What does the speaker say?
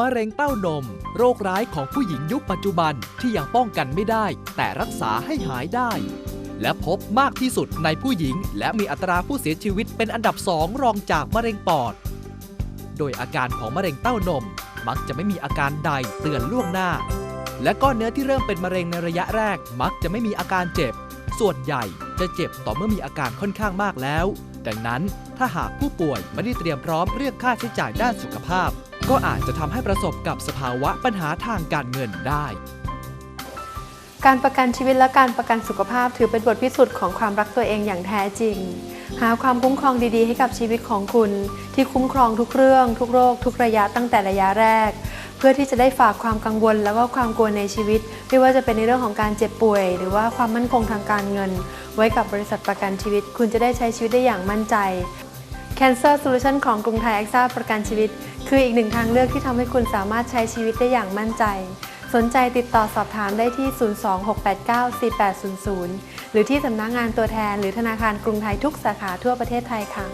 มะเร็งเต้านม โรคร้ายของผู้หญิงยุคปัจจุบันที่ยังป้องกันไม่ได้ แต่รักษาให้หายได้ และพบมากที่สุดในผู้หญิง และมีอัตราผู้เสียชีวิตเป็นอันดับสองรองจากมะเร็งปอด โดยอาการของมะเร็งเต้านม มักจะไม่มีอาการใดเตือนล่วงหน้า และก้อนเนื้อที่เริ่มเป็นมะเร็งในระยะแรก มักจะไม่มีอาการเจ็บ ส่วนใหญ่จะเจ็บต่อเมื่อมีอาการค่อนข้างมากแล้ว ดังนั้นถ้าหากผู้ป่วยไม่ได้เตรียมพร้อมเรียกค่าใช้จ่ายด้านสุขภาพ ก็อาจจะทำให้ประสบกับสภาวะปัญหาทางการเงินได้ การประกันชีวิตและการประกันสุขภาพถือเป็นบทพิสูจน์ของความรักตัวเองอย่างแท้จริง หาความคุ้มครองดีๆ ให้กับชีวิตของคุณ ที่คุ้มครองทุกเรื่อง ทุกโรค ทุกระยะตั้งแต่ระยะแรก เพื่อที่จะได้ฝากความกังวล แล้วก็ความกลัวในชีวิต ไม่ว่าจะเป็นในเรื่องของการเจ็บป่วย หรือว่าความมั่นคงทางการเงิน ไว้กับบริษัทประกันชีวิต คุณจะได้ใช้ชีวิตได้อย่างมั่นใจ Cancer Solution ของกรุงไทยแอคซ่าประกันชีวิต คืออีกหนึ่งทางเลือกที่ทำให้คุณสามารถใช้ชีวิตได้อย่างมั่นใจ สนใจติดต่อสอบถามได้ที่ 026894800 หรือที่สำนักงานตัวแทนหรือธนาคารกรุงไทยทุกสาขาทั่วประเทศไทยค่ะ